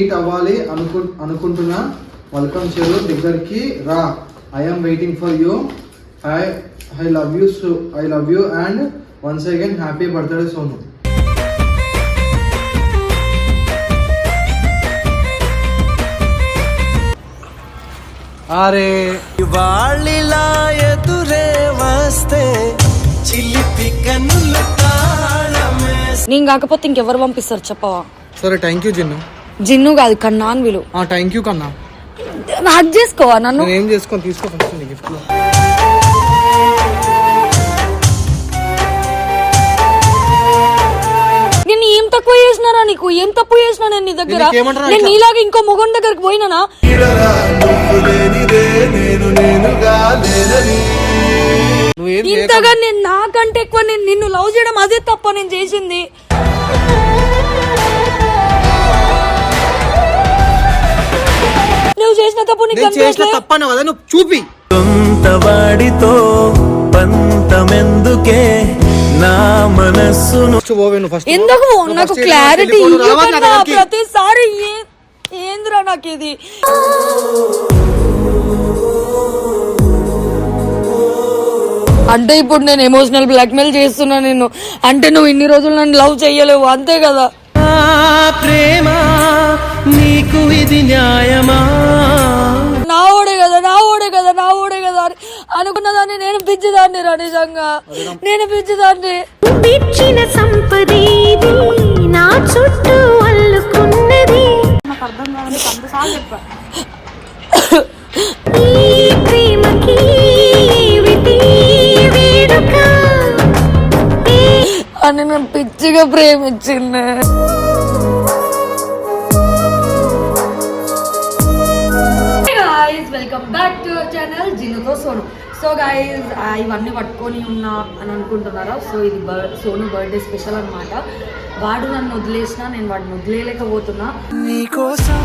Meet అవ్వాలి అనుకు అనుకుంటున్నా. వెల్కమ్ చెరు దగ్గరికి రా. I'm waiting for you I I love you so I love you and once again happy birthday Sonu అరే వాళ్ళిలా ఎదురే వస్తే చిలిపి కన్నుల తాళమే. నేను కాకపోతే ఇంకెవరు పంపిస్తారు చెప్పవా? సరే థ్యాంక్ యూ జిన్ను జిన్ను కాదు కన్నా అని విలు థ్యాంక్ యూ కన్నా. హక్ చేసుకోవా నన్ను? నేను ఏం చేసుకొని తీసుకో ఫస్ట్ నీ గిఫ్ట్లో. నేను ఏం తక్కువ చేసినారా నీకు? ఏం తప్పు చేసినా నేను నీ దగ్గర? నేను నీకేమంటున్నా నేను ఇట్లా? నీలాగా ఇంకో మొగన్ దగ్గరికి పోయినానా? నువ్వేం ఇంతగా నేను నాకంటే ఎక్కువ నేను నిన్ను లవ్ చేయడం అదే తప్ప నేను చేసింది. తప్పు నీకు చేసిన? తప్పను కదా నువ్వు చూపి. వాడితో పంతమెందుకే నా మనస్సును ఎందుకు? నాకు క్లారిటీ. ప్రతిసారి ఏందిరా నాకు ఇది అంటే ఇప్పుడు నేను ఎమోషనల్ బ్లాక్మెయిల్ చేస్తున్నా నేను అంటే నువ్వు ఇన్ని రోజులు నన్ను లవ్ చెయ్యలేవు అంతే కదా. ఆ ప్రేమ నీకు ఇది న్యాయమా? అనుకున్నదాన్ని నేను పిచ్చిదాన్ని రా నిజంగా. నేను పిచ్చిదాన్ని పిచ్చిన సంపదేవి నా చుట్టూ అల్లుకున్నది. ఈ ప్రేమకి ఏమిటి వేడుక? అని నేను పిచ్చిగా ప్రేమించింది. Guys welcome back to our channel జిన్నుతో Sonu so guys ఇవన్నీ పట్టుకొని ఉన్నా అని అనుకుంటున్నారా? సో ఇది బర్ సోను బర్త్డే స్పెషల్ అన్నమాట. వాడు నన్ను వదిలేసిన నేను వాడిని వదిలేయలేకపోతున్నా. నీకోసం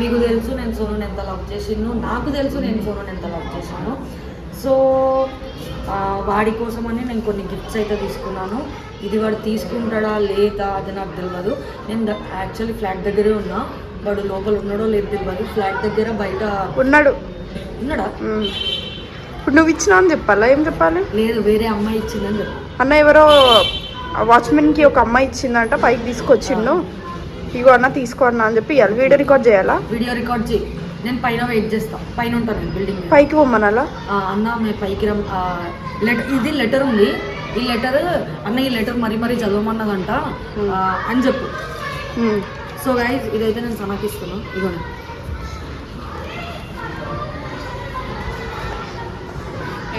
మీకు తెలుసు నేను సోనుని ఎంత లవ్ చేసిను నాకు తెలుసు నేను సోనుని ఎంత లవ్ చేశాను. సో వాడి కోసమని నేను కొన్ని గిఫ్ట్స్ అయితే తీసుకున్నాను. ఇది వాడు తీసుకుంటాడా లేదా అది నాకు తెలియదు నేను యాక్చువల్లీ ఫ్లాట్ దగ్గరే ఉన్నా. వాడు లోపల ఉన్నాడో లేదు తెలియదు ఫ్లాట్ దగ్గర బయట ఉన్నాడు. ఉన్నాడా. ఇప్పుడు నువ్వు ఇచ్చినా అని చెప్పాలా? ఏం చెప్పాలి? లేదు వేరే అమ్మాయి ఇచ్చిందని అన్న ఎవరో వాచ్మెన్కి ఒక అమ్మాయి ఇచ్చిందంట పైకి తీసుకొచ్చిండు. ఇగో అన్న తీసుకో అన్న అని చెప్పి ఇవ్వాలి వీడియో రికార్డ్ చేయాలా? వీడియో రికార్డ్ చేయి. నేను పైన వెయిట్ చేస్తా. పైన ఉంటాను నేను బిల్డింగ్ పైకి పొమ్మనాలా? అన్న పైకి రమ్ లెటర్ ఇది లెటర్ ఉంది. ఈ లెటర్ అన్న ఈ లెటర్ మరీ మరీ చదవమన్నదంట. అని చెప్పు. సో గైజ్ ఇదైతే నేను సమర్పిస్తున్నా. ఇదిగోండి.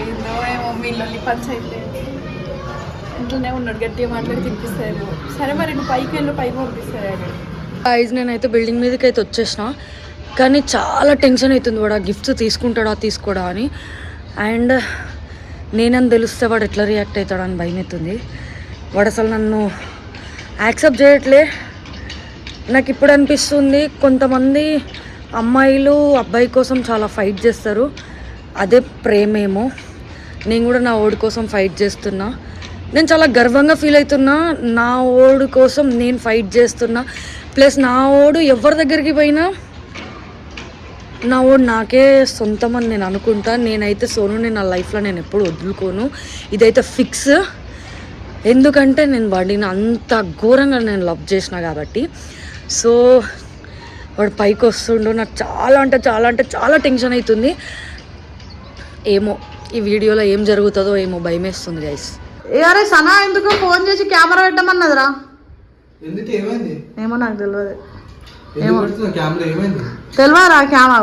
ఏందో ఏమో మీ లొల్లి పంచాయితీ. ఇంట్లోనే ఉన్నాడు గట్టిగా మాట్లాడి సరే మరి నువ్వు పైకి వెళ్ళు పైకి గైజ్ నేనైతే బిల్డింగ్ మీదకి అయితే వచ్చేసిన. కానీ చాలా టెన్షన్ అవుతుంది వాడు ఆ గిఫ్ట్స్ తీసుకుంటాడా తీసుకోడా అని. అండ్ నేనని తెలిస్తే వాడు ఎట్లా రియాక్ట్ అవుతాడా అని భయం అవుతుంది వాడు అసలు నన్ను యాక్సెప్ట్ చేయట్లే. నాకు ఇప్పుడు అనిపిస్తుంది కొంతమంది అమ్మాయిలు అబ్బాయి కోసం చాలా ఫైట్ చేస్తారు. అదే ప్రేమేమో. నేను కూడా నా ఓడి కోసం ఫైట్ చేస్తున్నా. నేను చాలా గర్వంగా ఫీల్ అవుతున్నా. నా ఓడి కోసం నేను ఫైట్ చేస్తున్నా. ప్లస్ నా ఓడు ఎవరి దగ్గరికి పోయినా నా ఓడు నాకే సొంతం అని నేను అనుకుంటా. నేనైతే సోనుని నా లైఫ్లో నేను ఎప్పుడు వదులుకోను. ఇదైతే ఫిక్స్ ఎందుకంటే నేను వాడిని అంత ఘోరంగా నేను లవ్ చేసిన కాబట్టి. సో వాడు పైకి వస్తుండు. నాకు చాలా అంటే చాలా అంటే చాలా టెన్షన్ అవుతుంది. ఏమో ఈ వీడియోలో ఏం జరుగుతుందో ఏమో భయమేస్తుంది గైస్ ఏ అరే సనా ఎందుకు ఫోన్ చేసి కెమెరా పెట్టమన్నదిరా? ఏమో నాకు తెలియదు పెడుతున్నావు కెమెరా? ఏమైంది? తెలియరా కెమెరా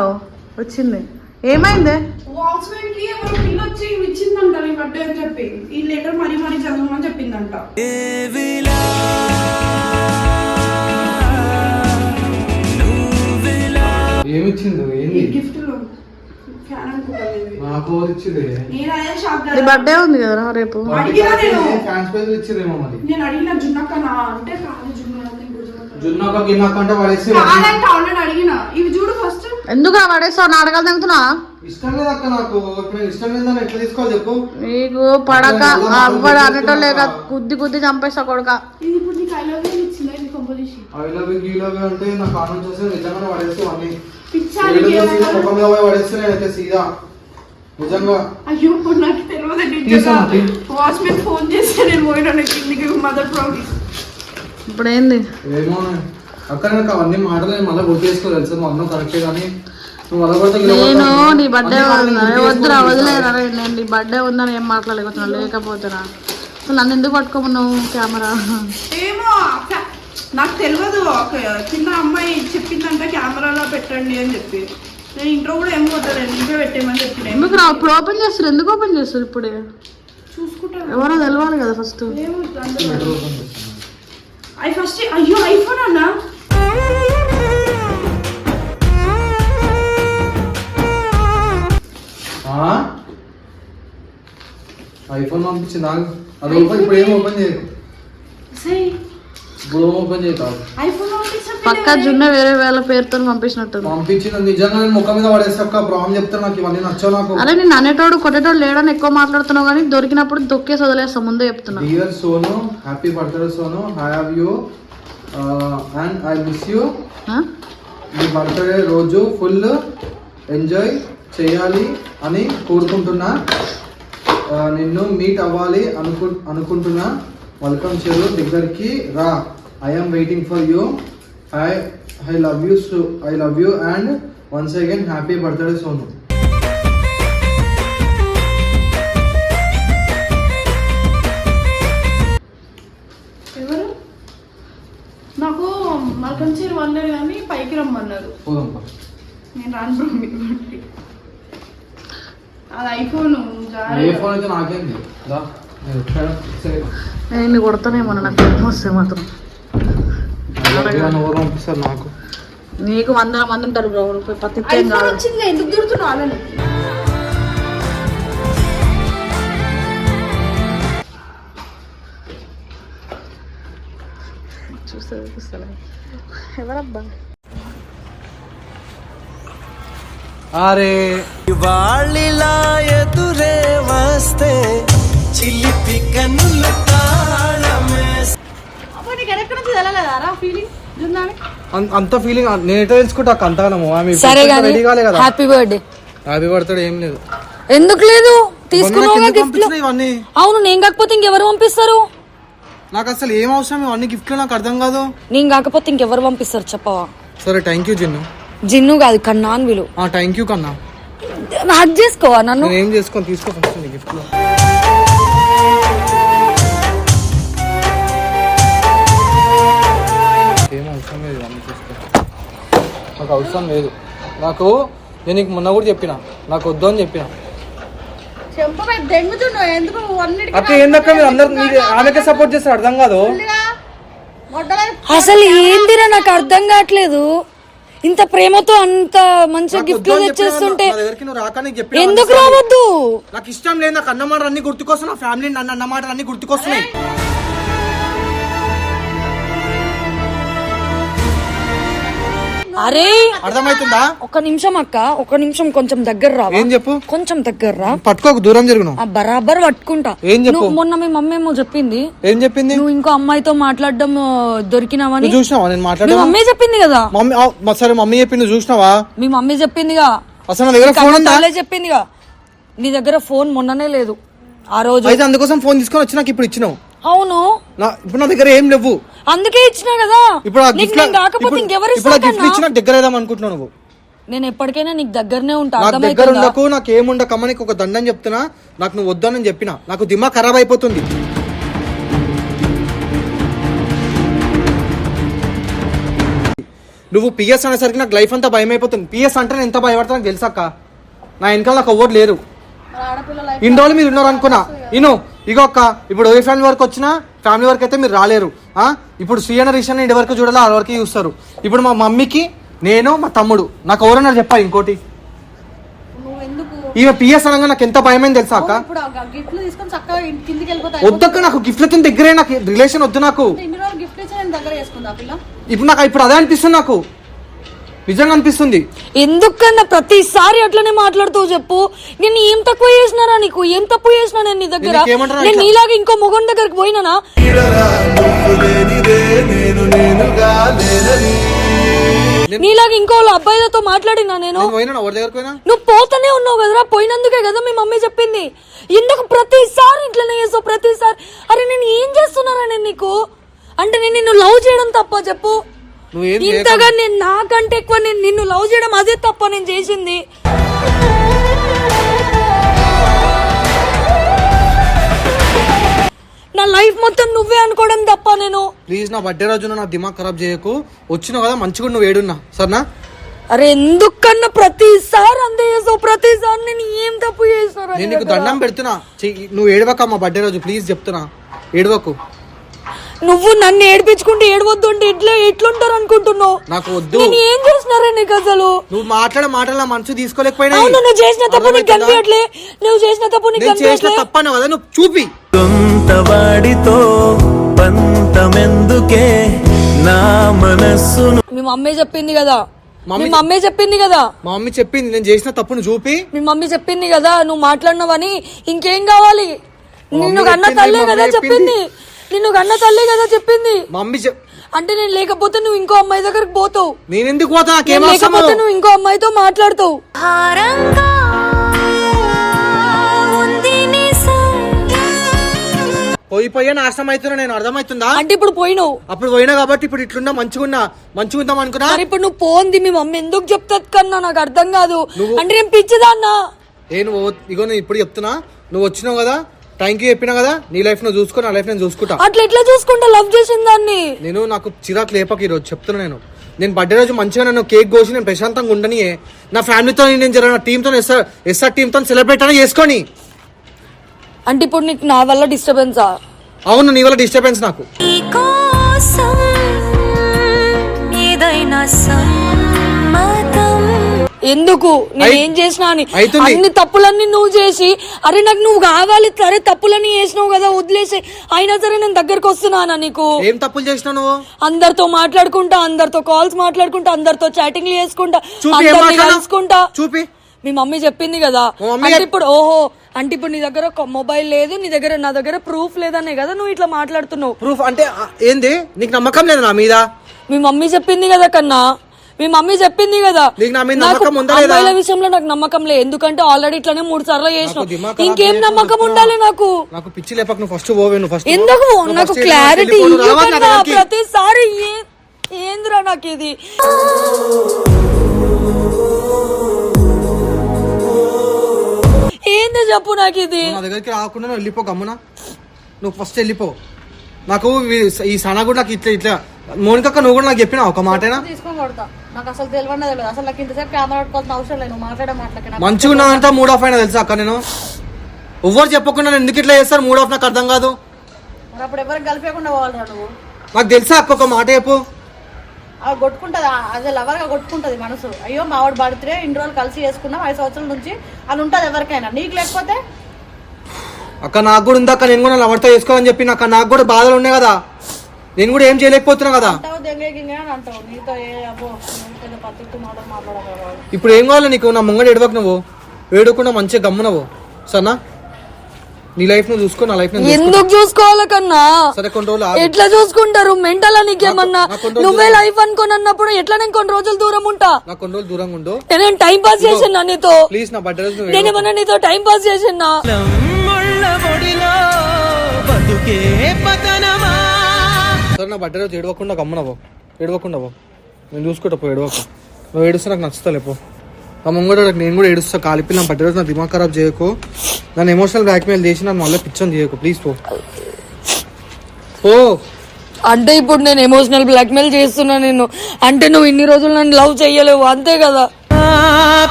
వచ్చింది. ఏమైంది? వాచ్మెన్కి ఎవరో పిల్ల వచ్చి ఇచ్చిందంట నీ బర్త్డే అని చెప్పి. ఈ లెటర్ మరీ మరీ చదవమని చెప్పిందంట. ఏమిచ్చిందో? ఏంది. నాకు ఇచ్చింది. నీ బర్త్డే ఉంది కదరా రేపు? అడిగినా నేను. ఫ్యాన్స్ పేజ్ ఇచ్చిరేమో మరి. నేను అడిగిన జున్నక్క నా అంటే కాదు జున్న ఇంకో జున్నక్క. జున్నక గిన్నక అంటే పడేసి కాదంటే ఆల్రెడీ అడిగిన. ఇవి చూడు ఫస్ట్ ఎందుకు పడేస్తావు నాటకాలు తింటున్నా ఇష్టం లేదు అక్క నాకు. ఇప్పుడు నేను ఇష్టం లేదని ఎట్లా తీసుకోవాలి చెప్పు. నీకు పడక. అవ్వడు అనేటోళ్ళు లేక కుద్ది కుద్ది చంపేస్తా కొడుక. I love you I love you అంటే చేస్తే నిజంగానే అన్ని సీదా. నిజంగా. అయ్యో ఇప్పుడు నాకు. వాచ్మెన్ ఫోన్ చేస్తే నేను పోయినా కిందికి మదర్ ప్రాబ్లమ్ ఇప్పుడు ఏంది ఏమో అక్కడ నాకు అవన్నీ మాటలు నేను మళ్ళీ గుర్తు చేసుకో తెలుసు. అన్నం కరెక్టే కానీ నేను. నీ బర్త్డే వద్దురా వదిలేరా నేను నీ బర్త్డే ఉందని ఏం మాట్లాడలేకపోతున్నా లేకపోతున్నా. అసలు నన్ను ఎందుకు పట్టుకోమన్నావు కెమెరా? ఏమో నాకు తెలియదు ఒక చిన్న అమ్మాయి చెప్పిందంట కెమెరాలో పెట్టండి అని చెప్పి. నేను ఇంట్లో కూడా ఏం కొట్టలేదు ఇంట్లో పెట్టేయమని చెప్పిన ఎందుకు రా ఇప్పుడు ఓపెన్ చేస్తారు. ఎందుకు ఓపెన్ చేస్తారు ఇప్పుడే? చూసుకుంటాను ఎవరో తెలవాలి కదా ఫస్ట్ అవి ఫస్ట్ అయ్యో ఐఫోన్ అన్నా? ఆ? ఐఫోన్ పంపించింది నాకు అది ఓపెన్ ఇప్పుడు ఏం ఓపెన్ చేయదు పక్క జున్న వేరే వేళ పేరుతో పంపించినట్టు పంపించింది నిజంగా నేను ముఖం మీద పడేసాక ప్రాబ్లం చెప్తాను నాకు ఇవన్నీ నచ్చావు నాకు. అరే నేను అనేటోడు కొట్టేటోడు లేడని ఎక్కువ మాట్లాడుతున్నావు కానీ దొరికినప్పుడు దొక్కేసి వదిలేస్తా ముందే చెప్తున్నా. Dear Sonu happy birthday Sonu I have you and I miss you? Me birthday రోజు ఫుల్ ఎంజాయ్ చేయాలి అని కోరుకుంటున్నా. ఆ, నిన్ను మీట్ అవ్వాలి అనుకు అనుకుంటున్నా. వెల్కమ్ చెరు దగ్గరికి రా. I'm waiting for you I I love you so I love you and once again happy birthday Sonu ఎవరు? నాకు మల్కంచీరు వల్లేరు కానీ పైకి రమ్మన్నారు. నేను రాను బ్రో. అది ఐఫోన్ ఏ ఫోన్ అయితే నాకేంది నేను కొడతానేమో నాకు వస్తే మాత్రం. ఎవరు పంపిస్తారు నాకు. నీకు వందల మంది ఉంటారు బ్రో పత్తి వచ్చింది ఎందుకు తిడుతున్నావు అలానే ఎవరబ్బా? అరే వాళ్ళిలా ఎదురే వస్తే చిలిపి కన్నుల తాళమే అప్పుడు నీకు ఎక్కడ నుంచి ఫీలింగ్ అంత ఫీలింగ్ నేను ఎట్లా తెలుసుకుంటా? అంతగానము ఆమె సరే రెడీ కాలే కదా. హ్యాపీ బర్త్డే హ్యాపీ బర్త్డే ఏం లేదు. ఎందుకు లేదు? తీసుకున్నావు గిఫ్ట్ ఇవన్నీ? అవును నేను కాకపోతే ఇంకెవరు పంపిస్తారు? నాకు అసలు ఏం అవసరం? ఇవన్నీ గిఫ్ట్లు నాకు అర్థం కాదు. నేను కాకపోతే ఇంకెవరు పంపిస్తారు చెప్పవా? సరే థ్యాంక్ యూ జిన్ను. జిన్ను కాదు కన్నా అని విలు. ఆ థ్యాంక్ యూ కన్నా. హక్ చేసుకోవా నన్ను? నేను ఏం చేసుకొని? తీసుకో గిఫ్ట్ నాకు అవసరం లేదు. నాకు నేను నీకు మొన్న కూడా చెప్పిన నాకు వద్దు అని చెప్పిన. అక్క? ఏందక్క మీరు అందరు ఆమెకే సపోర్ట్ చేస్తారు అర్థం కాదు. అసలు ఏందిరా నాకు అర్థం కావట్లేదు. ఇంత ప్రేమతో అంత మంచిగా చెప్పినా తెచ్చేస్తుంటే ఎందుకు రావద్దు? నాకు ఇష్టం లేదు నాకు అన్న మాటలు అన్ని గుర్తుకొస్తున్నాయి నా ఫ్యామిలీ నన్ను అన్న మాటలు అన్ని గుర్తుకొస్తున్నాయి. అరే! అర్థమవుతుందా ఒక నిమిషం అక్క ఒక నిమిషం కొంచెం దగ్గర రావా? ఏం చెప్పు? కొంచెం దగ్గర రా. పట్టుకోకు దూరం జరుగును. బరాబర్ పట్టుకుంటా. ఏం చెప్పు? మొన్న మీ మమ్మీ ఏమో చెప్పింది? ఏం చెప్పింది? నువ్వు ఇంకో అమ్మాయితో మాట్లాడడం దొరికినావని? చూసినావా? నేను మీ మాట్లాడా మమ్మీ చెప్పింది కదా? మమ్మీ సరే మమ్మీ చెప్పింది చూసినావా? మీ మమ్మీ చెప్పిందిగా? అసలు నా దగ్గర ఫోన్ ఉందా? చెప్పిందిగా? నీ దగ్గర ఫోన్ మొన్ననే లేదు. ఆ రోజు అయితే అందుకోసం ఫోన్ తీసుకొని వచ్చి నాకు ఇప్పుడు ఇచ్చినావు. అవును. నా ఇప్పుడు నా దగ్గర ఏం లేవు. అందుకే ఇచ్చినా కదా. ఇప్పుడు ఆ నీకు గిఫ్ట్ నేను కాకపోతే ఇంకెవరు ఇప్పుడు ఆ గిఫ్ట్ ఇస్తారన్నా? ఇచ్చి నాకు దగ్గర వేద్దాం అనుకుంటున్నావు నువ్వు. నేను ఎప్పటికైనా నీకు దగ్గరనే ఉంటా. నాకు దగ్గర అర్థమవుతుందా ఉండకు నాకు ఏముండకమ్మ నీకు ఒక దండం చెప్తున్నా. నాకు నువ్వు వద్దని చెప్పిన. నాకు దిమాగ్ ఖరాబ్ అయిపోతుంది. నువ్వు పిఎస్ అనేసరికి నాకు లైఫ్ అంతా భయం అయిపోతుంది. పిఎస్ అంటే నేను ఎంత భయపడతా నాకు తెలుసాక నా వెనకాల నాకు ఎవ్వరు లేరు. ఇన్ని రోజులు మీరు ఉన్నారు అనుకున్నా. ఇను ఇగో అక్క ఇప్పుడు ఏ ఫ్యామిలీ వరకు వచ్చినా ఫ్యామిలీ వరకు అయితే మీరు రాలేరు. ఇప్పుడు సీఎన్ రిషన్ ఇంటి వరకు చూడాలి ఆ వరకు చూస్తారు. ఇప్పుడు మా మమ్మీకి నేను మా తమ్ముడు. నాకు ఎవరన్నా చెప్పా ఇంకోటి? ఈమె పిఎస్ అనగా నాకు ఎంత భయమైంది తెలుసా అక్క? వద్దక్క నాకు గిఫ్ట్లతో దగ్గరే నాకు రిలేషన్ వద్దు నాకు. గిఫ్ట్ ఇప్పుడు నాకు ఇప్పుడు అదే అనిపిస్తుంది నాకు. నిజంగా అనిపిస్తుంది. ఎందుకన్నా ప్రతిసారి అట్లనే మాట్లాడుతావు చెప్పు. నేను ఏం తక్కువ చేసినారా నీకు? ఏం తప్పు చేసినా నేను నీ దగ్గర? నేను ఇట్లా? నీలాగా ఇంకో మొగన్ దగ్గరికి పోయినానా? నీలాగా ఇంకో వాళ్ళ అబ్బాయిలతో మాట్లాడినా నేను? నేను పోయినా ఎవరి దగ్గరకు పోయినా? నువ్వు పోతూనే ఉన్నావు కదరా పోయినందుకే కదా మీ మమ్మీ చెప్పింది. ఎందుకు ప్రతిసారి ఇట్లనే చేస్తావు? ప్రతిసారి అరే నేను ఏం చేస్తున్నారా నేను నీకు? అంటే నేను నిన్ను లవ్ చేయడం తప్ప చెప్పు. నువ్వేం ఇంతగా నేను నాకంటే ఎక్కువ నేను నిన్ను లవ్ చేయడం అదే తప్ప నేను చేసింది. నా లైఫ్ మొత్తం నువ్వే అనుకోవడం తప్ప నేను. ప్లీజ్ నా బర్త్డే రోజున నా దిమాగ్ ఖరాబ్ చేయకు. వచ్చినావు కదా మంచిగా నువ్వు ఏడున్నా. సరేనా? అరే ఎందుకన్నా ప్రతిసారి అంతే చేసావు ప్రతిసారి నేను ఏం తప్పు చేసినారా నీ నేను నీకు? దండం పెడుతున్నా. చెయ్యి. నువ్వు ఏడవక మా బర్త్డే రోజు ప్లీజ్ చెప్తున్నా. ఏడవకు. నువ్వు నన్ను ఏడిపించుకుంటే ఏడవద్దు అంటే ఎట్లా ఎట్లుంటారు అనుకుంటున్నావు? నాకు వద్దు. నేను ఏం చేసినారా నీకు అసలు? నువ్వు మాట్లాడే మాటలు మనసు తీసుకోలేకపోయినా అవును నువ్వు చేసిన తప్పు నీకు కనిపించట్లే. నువ్వు చేసిన తప్పు నీకు నేను చేసిన కనిపించట్లే. తప్పను కదా నువ్వు? చూపి. సొంత వాడితో పంతమెందుకే నా మనస్సును మీ మమ్మీ చెప్పింది కదా. మమ్మీ మీ మమ్మీ చెప్పింది కదా. మా మమ్మీ చెప్పింది నేను చేసిన తప్పును చూపి. మీ మమ్మీ చెప్పింది కదా నువ్వు మాట్లాడినావని. ఇంకేం కావాలి? నిన్ను కన్న చెప్పింది, తల్లే మమ్మీ కదా చెప్పింది. చెప్పింది. నిన్ను కన్న తల్లే కదా చెప్పింది. మమ్మీ చెప్ అంటే నేను లేకపోతే నువ్వు ఇంకో అమ్మాయి దగ్గరకు పోతావు. నేను ఎందుకు పోతా నేను? లేకపోతే నువ్వు ఇంకో అమ్మాయితో మాట్లాడతావు. భారంగా ఉంది నిజం పోయి పోయి నాశనం అవుతున్నా నేను అర్థమవుతుందా అంటే ఇప్పుడు పోయినావు. అప్పుడు పోయినా కాబట్టి ఇప్పుడు ఇట్లున్నా మంచిగున్నా మంచిగుందాం అనుకున్నా? మరి ఇప్పుడు నువ్వు పోంది మీ మమ్మీ ఎందుకు చెప్తాది కన్నా? నాకు అర్థం కాదు. అంటే నేను పిచ్చిదాన్నా. ఏ నువ్వు ఇగో నేను ఇప్పుడు చెప్తున్నా. నువ్వు వచ్చినావు కదా? థ్యాంక్ యూ చెప్పినా కదా? నీ లైఫ్ నువ్వు చూసుకో నా లైఫ్ నేను చూసుకుంటా. అట్లా ఎట్లా చూసుకుంటా? లవ్ చేసిన దాన్ని. నేను నాకు చిరాకు లేపక ఈరోజు చెప్తున్నా నేను. నేను బర్త్డే రోజు మంచిగా నన్ను కేక్ కోసి నేను ప్రశాంతంగా ఉండనియే. నా ఫ్యామిలీతో నేను జర నా టీంతో ఎస్ఆర్ ఎస్ఆర్ టీంతో సెలబ్రేట్ అని చేసుకొని. అంటే ఇప్పుడు నీకు నా వల్ల డిస్టర్బెన్సా అవును నీ వల్ల డిస్టర్బెన్స్ నాకు. ఏదైనా ఎందుకు? నేను ఏం చేసినా అని. అన్ని తప్పులన్నీ నువ్వు చేసి అరే నాకు నువ్వు కావాలి సరే తప్పులన్నీ చేసినావు కదా వదిలేసి అయినా సరే నేను దగ్గరకు వస్తున్నానా నీకు? ఏం తప్పులు చేసినావు నువ్వు? అందరితో మాట్లాడుకుంటా అందరితో కాల్స్ మాట్లాడుకుంటా అందరితో చాటింగ్లు చేసుకుంటా అందరినీ? కలుసుకుంటా. చూపి. మీ మమ్మీ చెప్పింది కదా. అంటే ఇప్పుడు ఓహో అంటే ఇప్పుడు నీ దగ్గర మొబైల్ లేదు నీ దగ్గర నా దగ్గర ప్రూఫ్ లేదనే కదా నువ్వు ఇట్లా మాట్లాడుతున్నావు. ప్రూఫ్ అంటే ఏంది? నీకు నమ్మకం లేదు నా మీద? మీ మమ్మీ చెప్పింది కదా కన్నా. మీ మమ్మీ చెప్పింది కదా. నీకు నా మీద నాకు నమ్మకం ఉందా లేదా? అమ్మాయిల విషయంలో నాకు నమ్మకం లేదు ఎందుకంటే ఆల్రెడీ ఇట్లానే మూడు సార్లు ఖరాబ్ ఇంకేం నమ్మకం. ఉండాలి నాకు? నాకు పిచ్చి లేపక నువ్వు ఫస్ట్ పోవే నువ్వు ఫస్ట్ ఎందుకు? నాకు క్లారిటీ. ప్రతిసారి ఏ- ఏందిరా నాకు ఇది? ఏంది చెప్పు నాకు ఇది? నా దగ్గరికి రాకుండా నువ్వు వెళ్ళిపో గమ్మున. నువ్వు ఫస్ట్ వెళ్ళిపో. నాకు ఈ సన కూడా నాకు ఇట్లా ఇట్లా మోనికక్క నువ్వు కూడా నాకు చెప్పినా ఒక మాటైనా? తీసుకొని కొడతా. నాకు అసలు తెలియనే తెలియదు అసలు నాకు ఇంతసేపు కెమెరా పట్టుకోవాల్సిన అవసరం లేదు. మాట్లాడే మాటలకి నాకు మంచిగా ఉన్నానంటే మూడ్ ఆఫ్ అయినా తెలుసా అక్క నేను? ఎవ్వరు చెప్పకుండా నేను ఎందుకు ఇట్లా చేస్తారు మూడ్ ఆఫ్ నాకు అర్థం కాదు. మరి అప్పుడు ఎవరికి కలిపేయకుండా పోవాలిరా నువ్వు? నాకు తెలుసా అక్క ఒక మాట చెప్పు. అవి కొట్టుకుంటది? అదే లవర్గా కొట్టుకుంటది మనసు. అయ్యో మా వాడు బర్త్డే ఇన్ని రోజులు కలిసి చేసుకున్నాం. ఐదు సంవత్సరాల నుంచి అని ఉంటది ఎవరికైనా. నీకు లేకపోతే? అక్క నాకు కూడా ఉందా అక్క? నేను కూడా ఎవరితో చేసుకోవాలని చెప్పి నాకు నాకు కూడా బాధలు ఉన్నాయి కదా. నేను కూడా ఏం చేయలేకపోతున్నా కదా. అంటావు దెంగే గింగే అని అంటావు. నీతో ఏ అబ్బో ఇప్పుడు ఏం కావాలి నీకు? నా ముంగడు ఎడవకు నువ్వు. వేడుకుండా మంచిగా గమ్మునవు. సరేనా? నీ లైఫ్ నువ్వు చూసుకో నా లైఫ్. ఎందుకు చూసుకోవాలి కన్నా? సరే కొన్ని రోజులు. ఎట్లా చూసుకుంటారు? మెంటల్ నీకేమన్నా? నువ్వే లైఫ్ అనుకోని అన్నప్పుడు ఎట్లా నేను కొన్ని రోజులు దూరం ఉంటా? నాకు కొన్ని రోజులు దూరంగా ఉండు. నేను టైం పాస్ చేసినా నీతో? ప్లీజ్ నా బర్త్డే రోజు నేను ఏమన్నా నీతో టైం పాస్ చేసినా? ముళ్ళ ఒడిలో బతుకే పతనమా? సరే నా బర్త్డే రోజు ఏడవకుండా గమ్మునవు. ఏడవకుండా నేను చూసుకుంటా పో ఏడవకు. నువ్వు ఏడుస్తే నాకు నచ్చుతా పో. ఆ ముంగడు నేను కూడా ఏడుస్తా కాలిపి నా బర్త్డే రోజు నా దిమాగ్ ఖరాబ్ చేయకు. నన్ను ఎమోషనల్ బ్లాక్మెయిల్ చేసి నన్ను మళ్ళీ పిచ్చని చేయకు. ప్లీజ్ పో. పో. అంటే ఇప్పుడు నేను ఎమోషనల్ బ్లాక్మెయిల్ చేస్తున్నా నేను అంటే నువ్వు ఇన్ని రోజులు నన్ను లవ్ చెయ్యలేవు అంతే కదా? ఆ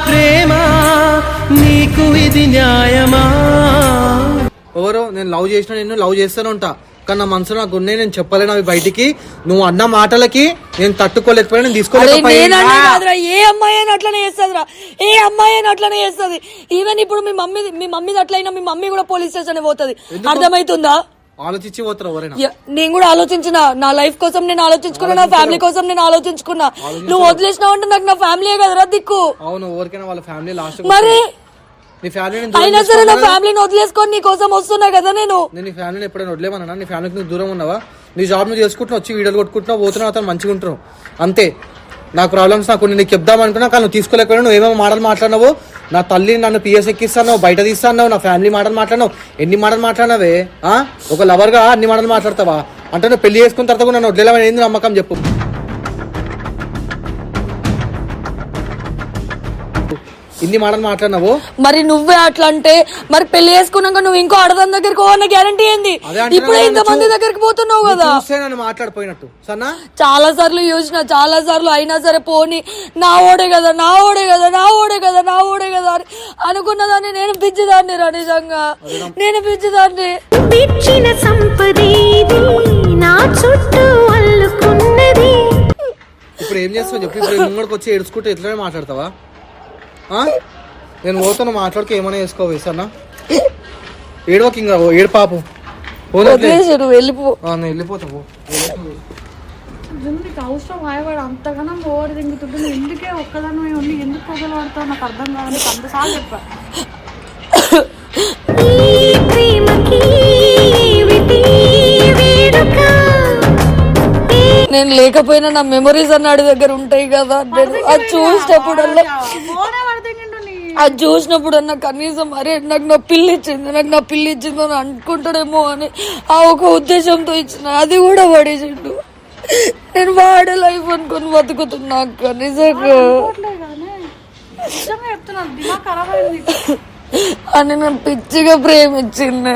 ప్రేమ నీకు ఇది న్యాయమా? ఎవరో నేను లవ్ చేసిన నేను లవ్ చేస్తూనే ఉంటా. కానీ నా మనసులో నాకు ఉన్నాయి నేను చెప్పలేను అవి బయటికి. నువ్వు అన్న మాటలకి నేను తట్టుకోలేకపోయినా నేను తీసుకోలేకపోయినా. కాదురా ఏ అమ్మాయి అయినా అట్లనే చేస్తుందిరా. ఏ అమ్మాయి అయినా అట్లనే చేస్తుంది. ఈవెన్ ఇప్పుడు మీ మమ్మీ మీ మమ్మీ అట్లయినా మీ మమ్మీ కూడా పోలీస్ స్టేషన్ పోతుంది. అర్థమవుతుందా ఆలోచించి పోతారు ఎవరైనా? నేను కూడా ఆలోచించిన. నా లైఫ్ కోసం నేను ఆలోచించుకున్నా నా ఫ్యామిలీ కోసం నేను ఆలోచించుకున్నా. నువ్వు వదిలేసినావు అంటే నాకు నా ఫ్యామిలీ కదరా దిక్కు. అవును ఎవరికైనా వాళ్ళ ఫ్యామిలీ లాస్ట్ మరి నీ ఫ్యామిలీ అయినా సరే నా ఫ్యామిలీని వదిలేసుకొని నీ కోసం వస్తున్నా కదా నేను. నేను నీ ఫ్యామిలీని ఎప్పుడైనా వదిలేమన్నా నీ ఫ్యామిలీకి నువ్వు దూరం ఉన్నావా? నీ జాబ్ నువ్వు చేసుకుంటున్నావు వచ్చి వీడియోలు కొట్టుకుంటున్నావు పోతున్నావు అతను మంచిగా ఉంటున్నావు అంతే. నాకు ప్రాబ్లమ్స్ నాకు నీకు చెప్దాం అనుకున్నా కానీ నువ్వు తీసుకోలేకపోయినా నువ్వు ఏమేమో మాటలు మాట్లాడినావు? నా తల్లి నన్ను పిఎస్ ఎక్కిస్తాను బయట తీస్తాను నా ఫ్యామిలీ మాటలు మాట్లాడినావు. ఎన్ని మాటలు మాట్లాడినావే? ఒక లవర్గా అన్ని మాటలు మాట్లాడతావా? అంటే నువ్వు పెళ్ళి చేసుకున్న తర్వాత కూడా నన్ను వదిలేమని ఏంది నమ్మకం చెప్పు. ఇన్ని మాటలు మాట్లాడినావు? మరి నువ్వే అట్లా అంటే మరి పెళ్ళి చేసుకున్నాక నువ్వు ఇంకో ఆడదాని దగ్గరికి పోవన్న గ్యారంటీ ఏంది? ఇప్పుడు కదా, ఇంత మంది నువ్వు దగ్గరికి పోతున్నావు కదా. నన్ను మాట్లాడిపోయినట్టు. సన్నా చాలా సార్లు చూసిన చాలా సార్లు అయినా సరే పోని నా ఓడే కదా నా ఓడే కదా నా ఓడే కదా నా ఓడే కదా అని అనుకున్నదాన్ని నేను పిచ్చిదాన్ని రా నిజంగా. నేను పిచ్చిదాన్ని. విచ్చిన సంపదేవి నా చుట్టూ అల్లుకున్నది. ఇప్పుడు ఏం చేస్తావు చెప్పు? ఇప్పుడు ముంగడికి వచ్చి ఏడుచుకుంటే ఎట్లనే మాట్లాడతావా? నేను పోతాను మాట్లాడుకో ఏమైనా వేసుకోవు సన్నా ఏడవకి ఇంకా ఏడు పాపం. నువ్వు వెళ్ళిపో. నేను వెళ్ళిపోతా పో. నీకు అవసరం? అంతగానం ఓవర్ తింగుతుంటే ఎందుకే ఒక్కదాని ఉండి ఎందుకు పొగలు పడతావు? నాకు అర్థం కాదు. అంతసార్లు చెప్పా. నేను లేకపోయినా నా మెమరీస్ అన్నాడు దగ్గర ఉంటాయి కదా నేను అది చూసినప్పుడల్లా. అది చూసినప్పుడన్నా కనీసం అరే నాకు నా పిల్లి ఇచ్చింది నాకు నా పిల్లి ఇచ్చింది అని అనుకుంటాడేమో అని ఆ ఒక ఉద్దేశంతో ఇచ్చిన. అది కూడా పడేసిండు. నేను వాడే లైఫ్ అనుకొని బతుకుతున్నా అక్క నిజంగా. అయింది. అని నన్ను పిచ్చిగా ప్రేమించింది.